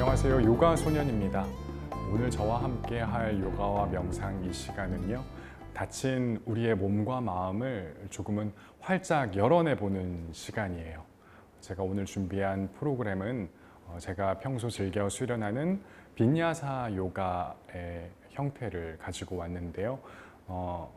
안녕하세요. 요가 소년입니다. 오늘 저와 함께 할 요가와 명상 이 시간은요. 다친 우리의 몸과 마음을 조금은 활짝 열어내 보는 시간이에요. 제가 오늘 준비한 프로그램은 어, 제가 평소 즐겨 수련하는 빈야사 요가의 형태를 가지고 왔는데요. 어,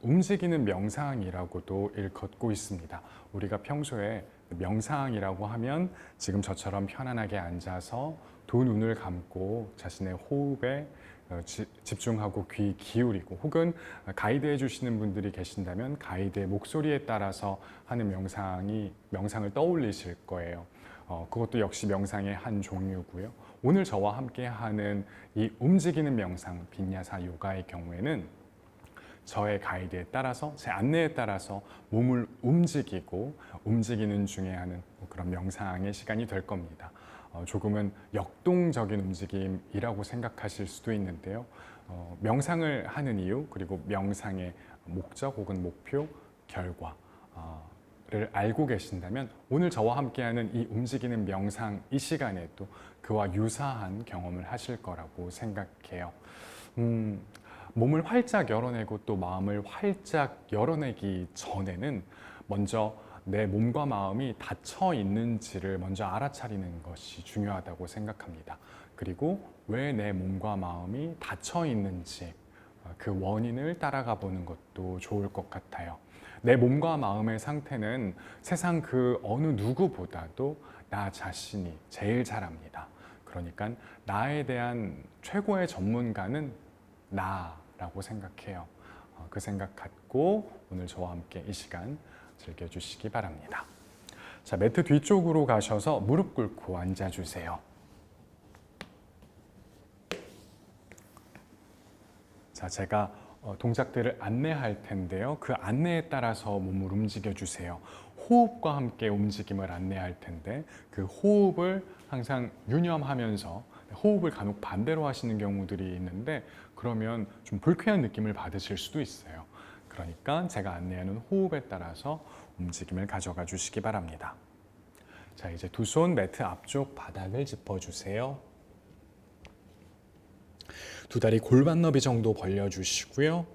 움직이는 명상이라고도 일컫고 있습니다. 우리가 평소에 명상이라고 하면 지금 저처럼 편안하게 앉아서 두 눈을 감고 자신의 호흡에 어, 지- 집중하고 귀 기울이고 혹은 가이드 해 주시는 분들이 계신다면 가이드의 목소리에 따라서 하는 명상이 명상을 떠올리실 거예요. 어, 그것도 역시 명상의 한 종류고요. 오늘 저와 함께 하는 이 움직이는 명상 빈야사 요가의 경우에는 저의 가이드에 따라서 제 안내에 따라서 몸을 움직이고 움직이는 중에 하는 그런 명상의 시간이 될 겁니다. 어, 조금은 역동적인 움직임이라고 생각하실 수도 있는데요. 어, 명상을 하는 이유 그리고 명상의 목적 혹은 목표, 결과 어, 를 알고 계신다면 오늘 저와 함께하는 이 움직이는 명상 이 시간에도 그와 유사한 경험을 하실 거라고 생각해요. 음, 몸을 활짝 열어내고 또 마음을 활짝 열어내기 전에는 먼저 내 몸과 마음이 닫혀 있는지를 먼저 알아차리는 것이 중요하다고 생각합니다. 그리고 왜 내 몸과 마음이 닫혀 있는지 어, 그 원인을 따라가 보는 것도 좋을 것 같아요. 내 몸과 마음의 상태는 세상 그 어느 누구보다도 나 자신이 제일 잘 압니다. 그러니까 나에 대한 최고의 전문가는 나 라고 생각해요. 어, 그 생각 갖고 오늘 저와 함께 이 시간 즐겨주시기 바랍니다. 자, 매트 뒤쪽으로 가셔서 무릎 꿇고 앉아주세요. 자, 제가 어, 동작들을 안내할 텐데요. 그 안내에 따라서 몸을 움직여 주세요. 호흡과 함께 움직임을 안내할 텐데 그 호흡을 항상 유념하면서 호흡을 간혹 반대로 하시는 경우들이 있는데 그러면 좀 불쾌한 느낌을 받으실 수도 있어요. 그러니까 제가 안내하는 호흡에 따라서 움직임을 가져가 주시기 바랍니다. 자, 이제 두 손 매트 앞쪽 바닥을 짚어 주세요. 두 다리 골반 너비 정도 벌려 주시고요.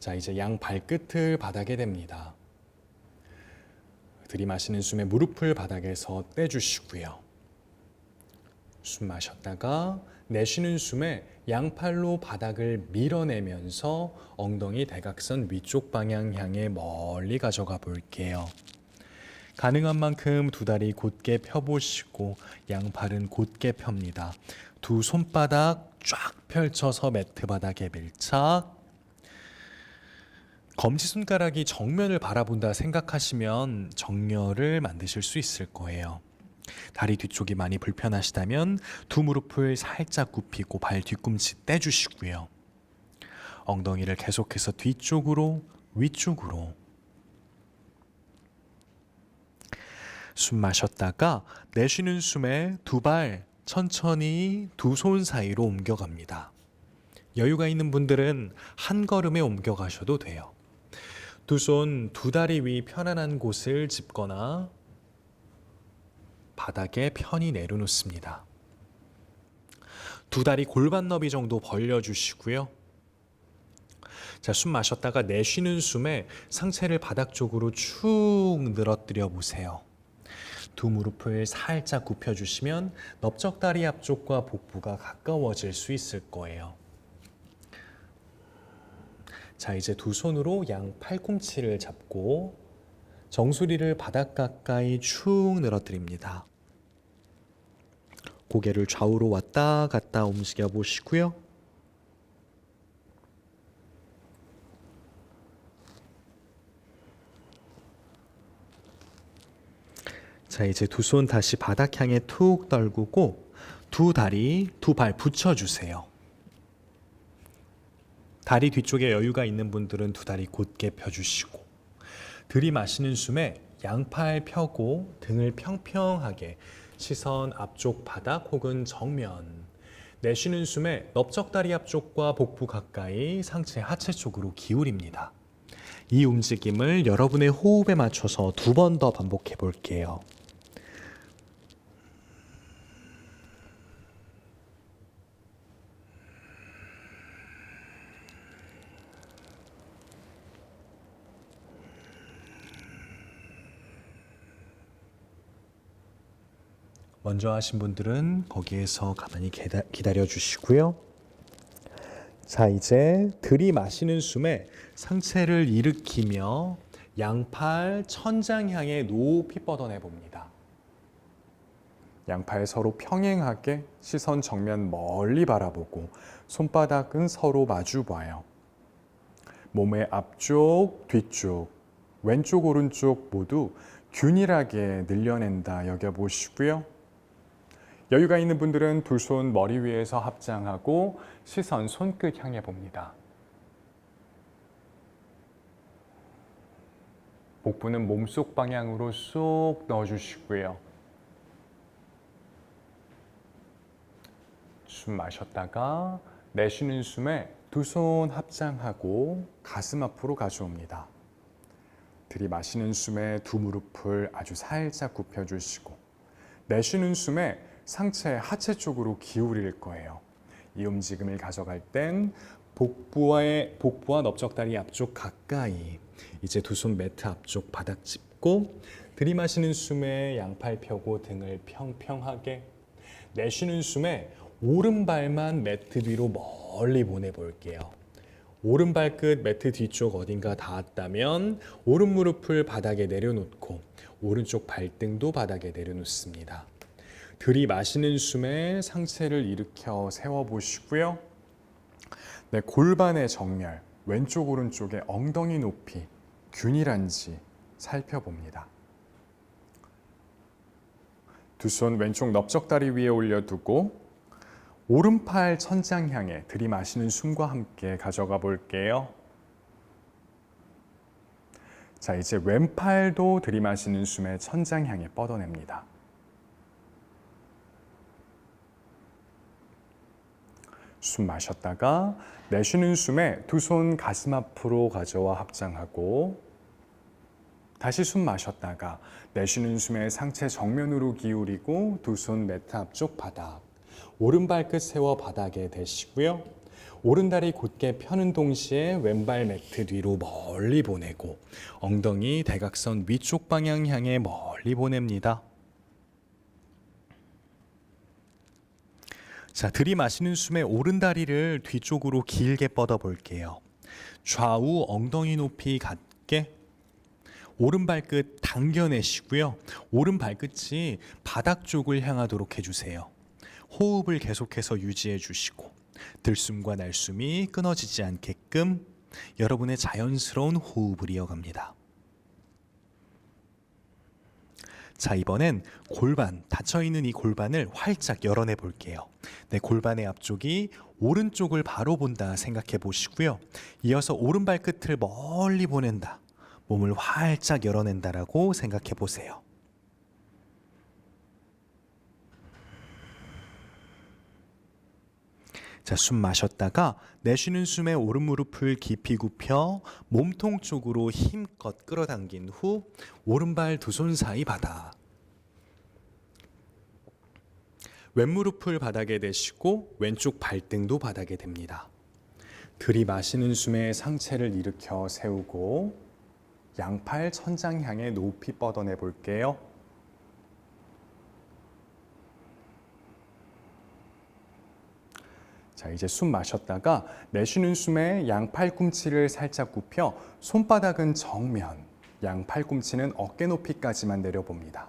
자, 이제 양 발끝을 바닥에 댑니다. 들이마시는 숨에 무릎을 바닥에서 떼주시고요. 숨 마셨다가 내쉬는 숨에 양팔로 바닥을 밀어내면서 엉덩이 대각선 위쪽 방향 향해 멀리 가져가 볼게요. 가능한 만큼 두 다리 곧게 펴보시고 양팔은 곧게 펴니다. 두 손바닥 쫙 펼쳐서 매트 바닥에 밀착. 검지손가락이 정면을 바라본다 생각하시면 정렬을 만드실 수 있을 거예요. 다리 뒤쪽이 많이 불편하시다면 두 무릎을 살짝 굽히고 발 뒤꿈치 떼주시고요. 엉덩이를 계속해서 뒤쪽으로 위쪽으로 숨 마셨다가 내쉬는 숨에 두 발 천천히 두 손 사이로 옮겨갑니다. 여유가 있는 분들은 한 걸음에 옮겨가셔도 돼요. 두 손 두 다리 위 편안한 곳을 짚거나 바닥에 편히 내려놓습니다. 두 다리 골반 너비 정도 벌려주시고요. 자, 숨 마셨다가 내쉬는 숨에 상체를 바닥 쪽으로 축 늘어뜨려 보세요. 두 무릎을 살짝 굽혀주시면 넓적다리 앞쪽과 복부가 가까워질 수 있을 거예요. 자, 이제 두 손으로 양 팔꿈치를 잡고 정수리를 바닥 가까이 축 늘어뜨립니다. 고개를 좌우로 왔다 갔다 움직여 보시고요. 자, 이제 두 손 다시 바닥 향해 툭 떨구고 두 다리, 두 발 붙여 주세요. 다리 뒤쪽에 여유가 있는 분들은 두 다리 곧게 펴 주시고 들이마시는 숨에 양팔 펴고 등을 평평하게 시선 앞쪽 바닥 혹은 정면 내쉬는 숨에 넓적다리 앞쪽과 복부 가까이 상체 하체 쪽으로 기울입니다. 이 움직임을 여러분의 호흡에 맞춰서 두 번 더 반복해 볼게요. 먼저 하신 분들은 거기에서 가만히 기다, 기다려 주시고요. 자, 이제 들이마시는 숨에 상체를 일으키며 양팔 천장 향해 높이 뻗어내 봅니다. 양팔 서로 평행하게 시선 정면 멀리 바라보고 손바닥은 서로 마주 봐요. 몸의 앞쪽, 뒤쪽, 왼쪽, 오른쪽 모두 균일하게 늘려낸다 여겨보시고요. 여유가 있는 분들은 두 손 머리 위에서 합장하고 시선 손끝 향해 봅니다. 복부는 몸속 방향으로 쏙 넣어주시고요. 숨 마셨다가 내쉬는 숨에 두 손 합장하고 가슴 앞으로 가져옵니다. 들이마시는 숨에 두 무릎을 아주 살짝 굽혀주시고 내쉬는 숨에 상체 하체 쪽으로 기울일 거예요. 이 움직임을 가져갈 땐 복부와의 복부와 넓적다리 앞쪽 가까이 이제 두 손 매트 앞쪽 바닥 짚고 들이마시는 숨에 양팔 펴고 등을 평평하게 내쉬는 숨에 오른발만 매트 뒤로 멀리 보내 볼게요. 오른발 끝 매트 뒤쪽 어딘가 닿았다면 오른 무릎을 바닥에 내려놓고 오른쪽 발등도 바닥에 내려놓습니다. 들이마시는 숨에 상체를 일으켜 세워 보시고요. 네, 골반의 정렬, 왼쪽 오른쪽의 엉덩이 높이 균일한지 살펴봅니다. 두 손 왼쪽 넓적다리 위에 올려두고 오른팔 천장 향해 들이마시는 숨과 함께 가져가 볼게요. 자, 이제 왼팔도 들이마시는 숨에 천장 향해 뻗어냅니다. 숨 마셨다가 내쉬는 숨에 두 손 가슴 앞으로 가져와 합장하고 다시 숨 마셨다가 내쉬는 숨에 상체 정면으로 기울이고 두 손 매트 앞쪽 바닥 오른 발 끝 세워 바닥에 대시고요. 오른 다리 곧게 펴는 동시에 왼발 매트 뒤로 멀리 보내고 엉덩이 대각선 위쪽 방향 향해 멀리 보냅니다. 자, 들이마시는 숨에 오른다리를 뒤쪽으로 길게 뻗어 볼게요. 좌우 엉덩이 높이 같게 오른 발끝 당겨내시고요. 오른 발끝이 바닥 쪽을 향하도록 해주세요. 호흡을 계속해서 유지해 주시고 들숨과 날숨이 끊어지지 않게끔 여러분의 자연스러운 호흡을 이어갑니다. 자, 이번엔 골반, 닫혀있는 이 골반을 활짝 열어내 볼게요. 내 골반의 앞쪽이 오른쪽을 바로 본다 생각해 보시고요. 이어서 오른발 끝을 멀리 보낸다. 몸을 활짝 열어낸다라고 생각해 보세요. 자, 숨 마셨다가 내쉬는 숨에 오른 무릎을 깊이 굽혀 몸통 쪽으로 힘껏 끌어당긴 후 오른발 두 손 사이 바닥. 왼무릎을 바닥에 대시고 왼쪽 발등도 바닥에 댑니다. 들이마시는 숨에 상체를 일으켜 세우고 양팔 천장 향해 높이 뻗어내 볼게요. 자, 이제 숨 마셨다가 내쉬는 숨에 양 팔꿈치를 살짝 굽혀 손바닥은 정면, 양 팔꿈치는 어깨 높이까지만 내려봅니다.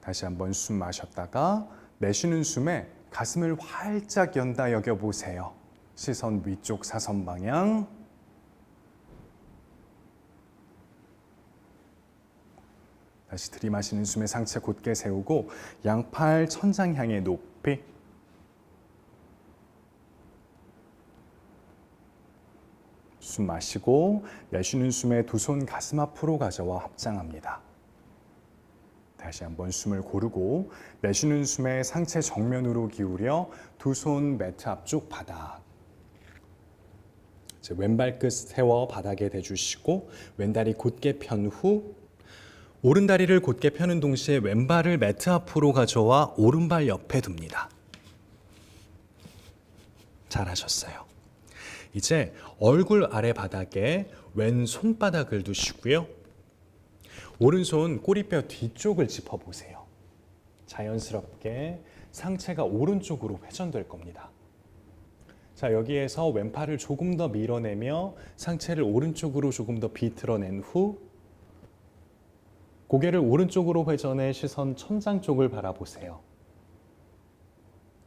다시 한번 숨 마셨다가 내쉬는 숨에 가슴을 활짝 연다 여겨보세요. 시선 위쪽 사선 방향. 다시 들이마시는 숨에 상체 곧게 세우고 양팔 천장 향해 높이 숨 마시고 내쉬는 숨에 두 손 가슴 앞으로 가져와 합장합니다. 다시 한번 숨을 고르고 내쉬는 숨에 상체 정면으로 기울여 두 손 매트 앞쪽 바닥 이제 왼발 끝 세워 바닥에 대주시고 왼다리 곧게 편 후 오른다리를 곧게 펴는 동시에 왼발을 매트 앞으로 가져와 오른발 옆에 둡니다. 잘하셨어요. 이제 얼굴 아래 바닥에 왼 손바닥을 두시고요. 오른손 꼬리뼈 뒤쪽을 짚어 보세요. 자연스럽게 상체가 오른쪽으로 회전될 겁니다. 자, 여기에서 왼팔을 조금 더 밀어내며 상체를 오른쪽으로 조금 더 비틀어낸 후 고개를 오른쪽으로 회전해 시선 천장 쪽을 바라보세요.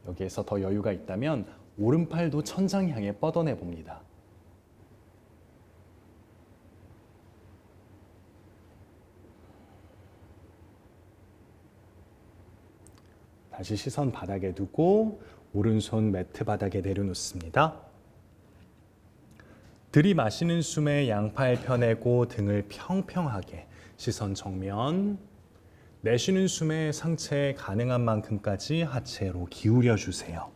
여기에서 더 여유가 있다면 오른팔도 천장 향해 뻗어내 봅니다. 다시 시선 바닥에 두고 오른손 매트 바닥에 내려놓습니다. 들이마시는 숨에 양팔 펴내고 등을 평평하게 시선 정면 내쉬는 숨에 상체 가능한 만큼까지 하체로 기울여 주세요.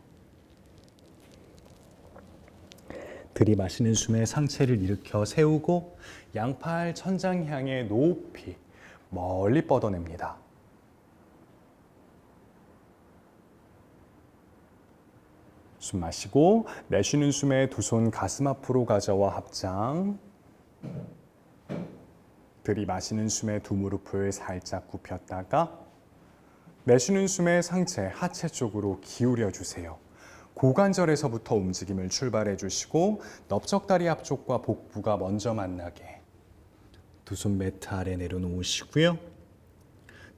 들이마시는 숨에 상체를 일으켜 세우고 양팔 천장 향해 높이 멀리 뻗어냅니다. 숨 마시고 내쉬는 숨에 두 손 가슴 앞으로 가져와 합장. 들이마시는 숨에 두 무릎을 살짝 굽혔다가 내쉬는 숨에 상체 하체 쪽으로 기울여 주세요. 고관절에서부터 움직임을 출발해 주시고 넓적다리 앞쪽과 복부가 먼저 만나게 두 손 매트 아래 내려놓으시고요.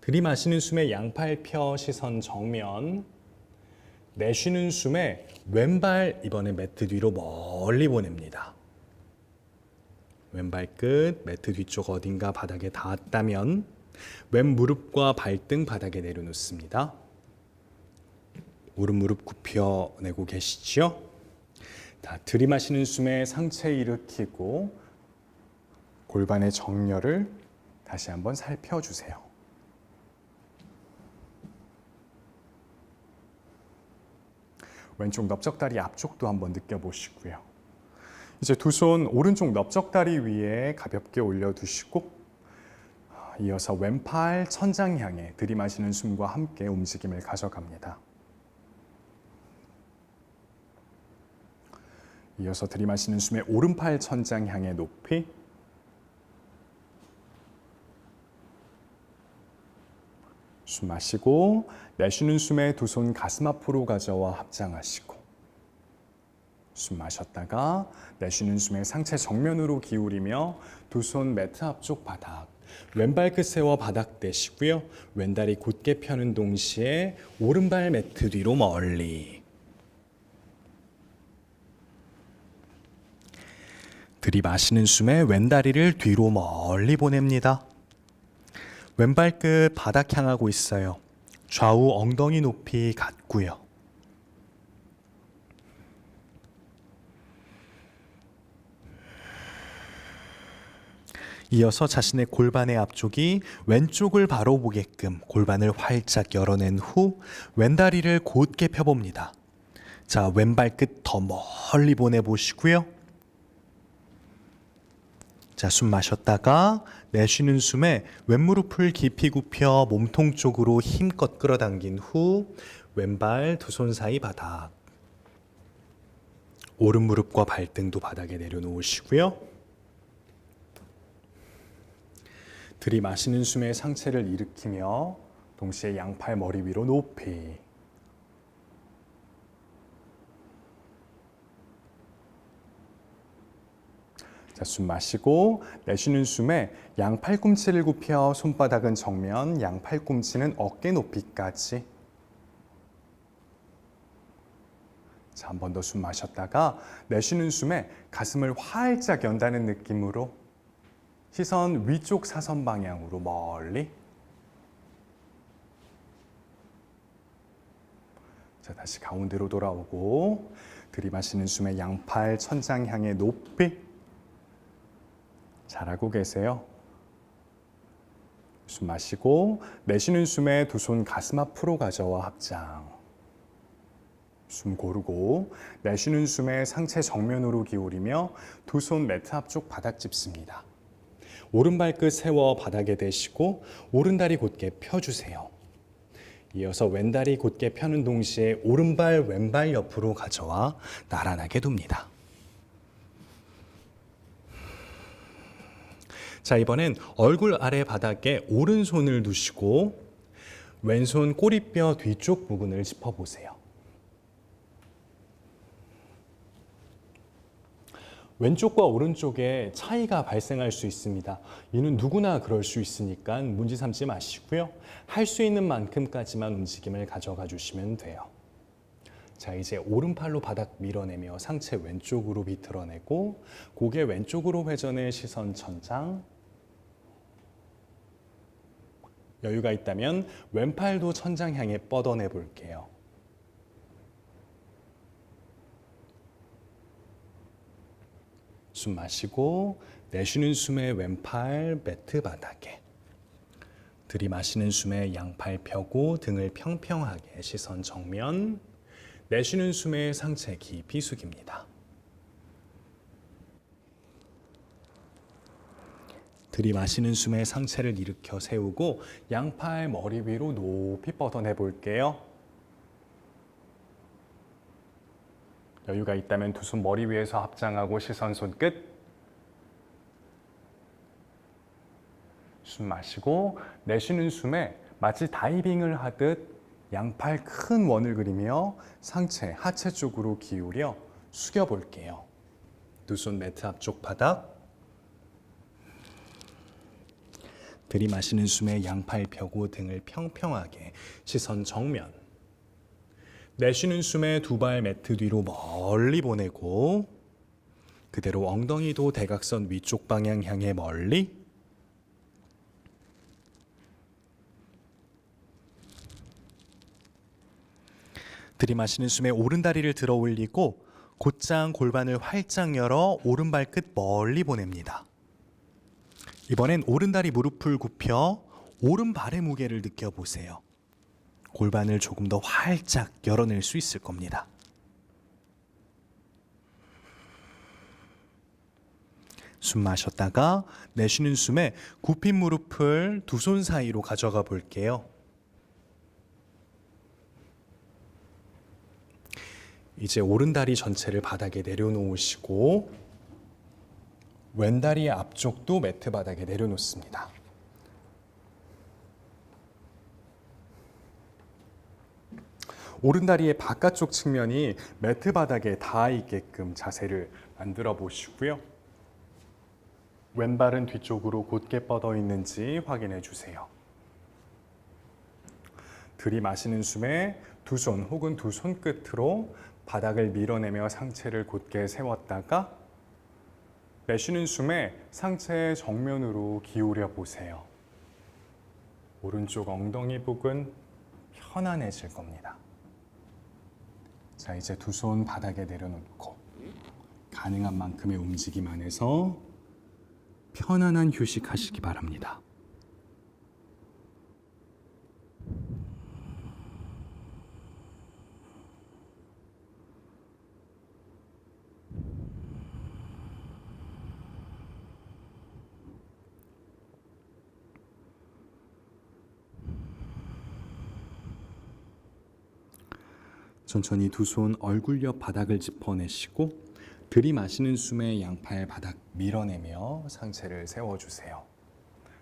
들이마시는 숨에 양팔 펴 시선 정면 내쉬는 숨에 왼발 이번에 매트 뒤로 멀리 보냅니다. 왼발 끝 매트 뒤쪽 어딘가 바닥에 닿았다면 왼 무릎과 발등 바닥에 내려놓습니다. 무릎 굽혀 내고 계시죠? 다 들이마시는 숨에 상체 일으키고 골반의 정렬을 다시 한번 살펴주세요. 왼쪽 넓적다리 앞쪽도 한번 느껴보시고요. 이제 두 손 오른쪽 넓적다리 위에 가볍게 올려두시고 이어서 왼팔 천장 향해 들이마시는 숨과 함께 움직임을 가져갑니다. 이어서 들이마시는 숨에 오른팔 천장 향해 높이. 숨 마시고 내쉬는 숨에 두 손 가슴 앞으로 가져와 합장하시고. 숨 마셨다가 내쉬는 숨에 상체 정면으로 기울이며 두 손 매트 앞쪽 바닥 왼발 끝 세워 바닥 대시고요. 왼다리 곧게 펴는 동시에 오른발 매트 뒤로 멀리 들이마시는 숨에 왼다리를 뒤로 멀리 보냅니다. 왼발 끝 바닥 향하고 있어요. 좌우 엉덩이 높이 같고요. 이어서 자신의 골반의 앞쪽이 왼쪽을 바로 보게끔 골반을 활짝 열어낸 후 왼다리를 곧게 펴봅니다. 자, 왼발 끝 더 멀리 보내보시고요. 자, 숨 마셨다가 내쉬는 숨에 왼무릎을 깊이 굽혀 몸통 쪽으로 힘껏 끌어당긴 후 왼발 두 손 사이 바닥. 오른 무릎과 발등도 바닥에 내려놓으시고요. 들이마시는 숨에 상체를 일으키며 동시에 양팔 머리 위로 높이. 자, 숨 마시고 내쉬는 숨에 양 팔꿈치를 굽혀 손바닥은 정면, 양 팔꿈치는 어깨 높이까지. 자, 한 번 더 숨 마셨다가 내쉬는 숨에 가슴을 활짝 연다는 느낌으로 시선 위쪽 사선 방향으로 멀리. 자, 다시 가운데로 돌아오고 들이마시는 숨에 양팔 천장 향해 높이. 잘하고 계세요. 숨 마시고 내쉬는 숨에 두 손 가슴 앞으로 가져와 합장. 숨 고르고 내쉬는 숨에 상체 정면으로 기울이며 두 손 매트 앞쪽 바닥 짚습니다. 오른발끝 세워 바닥에 대시고 오른다리 곧게 펴주세요. 이어서 왼다리 곧게 펴는 동시에 오른발 왼발 옆으로 가져와 나란하게 둡니다. 자, 이번엔 얼굴 아래 바닥에 오른손을 두시고 왼손 꼬리뼈 뒤쪽 부분을 짚어보세요. 왼쪽과 오른쪽에 차이가 발생할 수 있습니다. 이는 누구나 그럴 수 있으니까 문제 삼지 마시고요. 할 수 있는 만큼까지만 움직임을 가져가 주시면 돼요. 자, 이제 오른팔로 바닥 밀어내며 상체 왼쪽으로 비틀어내고 고개 왼쪽으로 회전해 시선 천장. 여유가 있다면 왼팔도 천장 향해 뻗어내 볼게요. 숨 마시고 내쉬는 숨에 왼팔 매트 바닥에 들이마시는 숨에 양팔 펴고 등을 평평하게 시선 정면 내쉬는 숨에 상체 깊이 숙입니다. 들이마시는 숨에 상체를 일으켜 세우고 양팔 머리 위로 높이 뻗어내 볼게요. 여유가 있다면 두 손 머리 위에서 합장하고 시선 손끝. 숨 마시고 내쉬는 숨에 마치 다이빙을 하듯 양팔 큰 원을 그리며 상체 하체 쪽으로 기울여 숙여 볼게요. 두 손 매트 앞쪽 바닥. 들이마시는 숨에 양팔 펴고 등을 평평하게 시선 정면. 내쉬는 숨에 두 발 매트 뒤로 멀리 보내고 그대로 엉덩이도 대각선 위쪽 방향 향해 멀리 들이마시는 숨에 오른다리를 들어 올리고 곧장 골반을 활짝 열어 오른발끝 멀리 보냅니다. 이번엔 오른다리 무릎을 굽혀 오른발의 무게를 느껴보세요. 골반을 조금 더 활짝 열어낼 수 있을 겁니다. 숨 마셨다가 내쉬는 숨에 굽힌 무릎을 두 손 사이로 가져가 볼게요. 이제 오른 다리 전체를 바닥에 내려놓으시고 왼다리 앞쪽도 매트 바닥에 내려놓습니다. 오른다리의 바깥쪽 측면이 매트 바닥에 닿아 있게끔 자세를 만들어 보시고요. 왼발은 뒤쪽으로 곧게 뻗어 있는지 확인해 주세요. 들이마시는 숨에 두 손 혹은 두 손끝으로 바닥을 밀어내며 상체를 곧게 세웠다가 내쉬는 숨에 상체 정면으로 기울여 보세요. 오른쪽 엉덩이 부근 편안해질 겁니다. 자, 이제 두 손 바닥에 내려놓고 가능한 만큼의 움직임 안에서 편안한 휴식하시기 바랍니다. 천천히 두 손 얼굴 옆 바닥을 짚어내시고 들이마시는 숨에 양팔 바닥 밀어내며 상체를 세워주세요.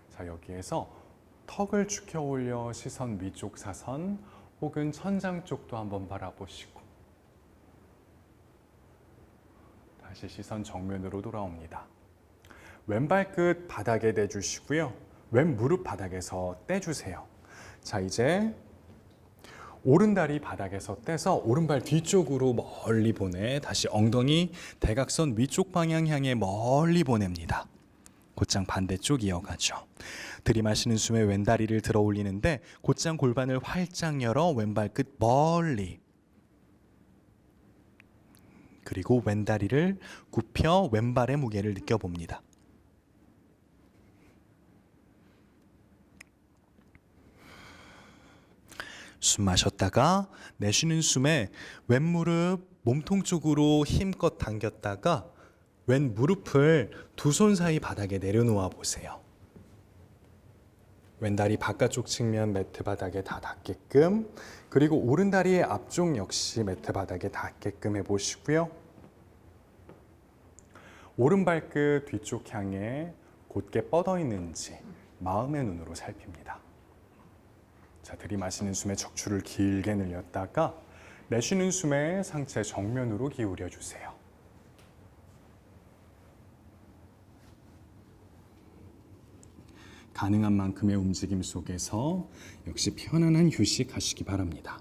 자 여기에서 턱을 축혀 올려 시선 위쪽 사선 혹은 천장 쪽도 한번 바라보시고 다시 시선 정면으로 돌아옵니다. 왼발 끝 바닥에 대주시고요. 왼 무릎 바닥에서 떼주세요. 자 이제 오른다리 바닥에서 떼서 오른발 뒤쪽으로 멀리 보내 다시 엉덩이 대각선 위쪽 방향 향해 멀리 보냅니다. 곧장 반대쪽 이어가죠. 들이마시는 숨에 왼다리를 들어 올리는데 곧장 골반을 활짝 열어 왼발 끝 멀리 그리고 왼다리를 굽혀 왼발의 무게를 느껴봅니다. 숨 마셨다가 내쉬는 숨에 왼 무릎 몸통 쪽으로 힘껏 당겼다가 왼 무릎을 두 손 사이 바닥에 내려놓아 보세요. 왼다리 바깥쪽 측면 매트 바닥에 다 닿게끔 그리고 오른 다리의 앞쪽 역시 매트 바닥에 닿게끔 해보시고요. 오른 발끝 뒤쪽 향해 곧게 뻗어 있는지 마음의 눈으로 살핍니다. 자, 들이마시는 숨에 척추를 길게 늘렸다가 내쉬는 숨에 상체 정면으로 기울여 주세요. 가능한 만큼의 움직임 속에서 역시 편안한 휴식 하시기 바랍니다.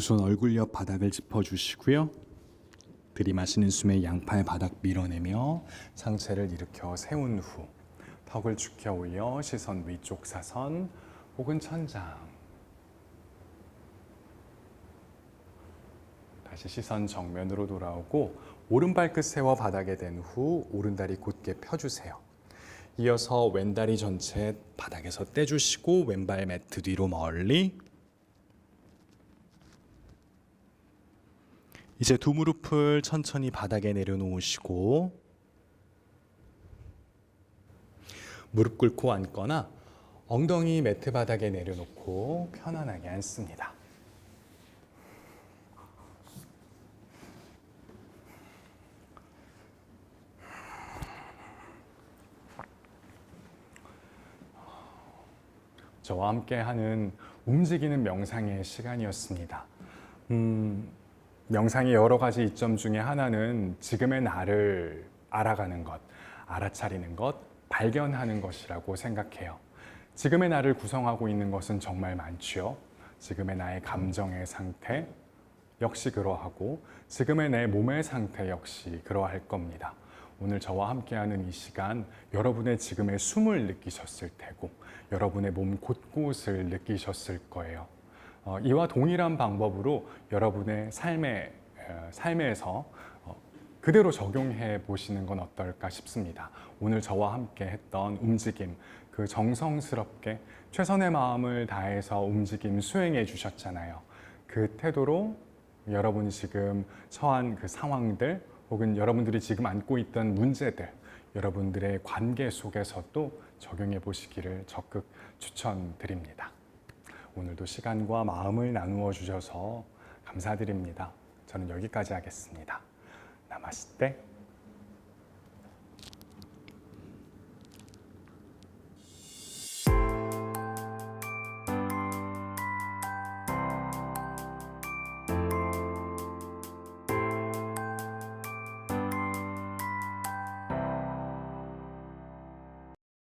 두 손 얼굴 옆 바닥을 짚어주시고요. 들이마시는 숨에 양팔 바닥 밀어내며 상체를 일으켜 세운 후 턱을 축혀 올려 시선 위쪽 사선 혹은 천장 다시 시선 정면으로 돌아오고 오른 발 끝 세워 바닥에 댄 후 오른 다리 곧게 펴주세요. 이어서 왼다리 전체 바닥에서 떼주시고 왼발 매트 뒤로 멀리 이제 두 무릎을 천천히 바닥에 내려놓으시고 무릎 꿇고 앉거나 엉덩이 매트 바닥에 내려놓고 편안하게 앉습니다. 저와 함께 하는 움직이는 명상의 시간이었습니다. 음, 명상의 여러 가지 이점 중에 하나는 지금의 나를 알아가는 것, 알아차리는 것, 발견하는 것이라고 생각해요. 지금의 나를 구성하고 있는 것은 정말 많지요. 지금의 나의 감정의 상태 역시 그러하고 지금의 내 몸의 상태 역시 그러할 겁니다. 오늘 저와 함께하는 이 시간 여러분의 지금의 숨을 느끼셨을 테고 여러분의 몸 곳곳을 느끼셨을 거예요. 어, 이와 동일한 방법으로 여러분의 어, 삶에서 어, 그대로 적용해 보시는 건 어떨까 싶습니다. 오늘 저와 함께 했던 움직임, 그 정성스럽게 최선의 마음을 다해서 움직임 수행해 주셨잖아요. 그 태도로 여러분이 지금 처한 그 상황들 혹은 여러분들이 지금 안고 있던 문제들, 여러분들의 관계 속에서도 적용해 보시기를 적극 추천드립니다. 오늘도 시간과 마음을 나누어 주셔서 감사드립니다. 저는 여기까지 하겠습니다. 나마스테.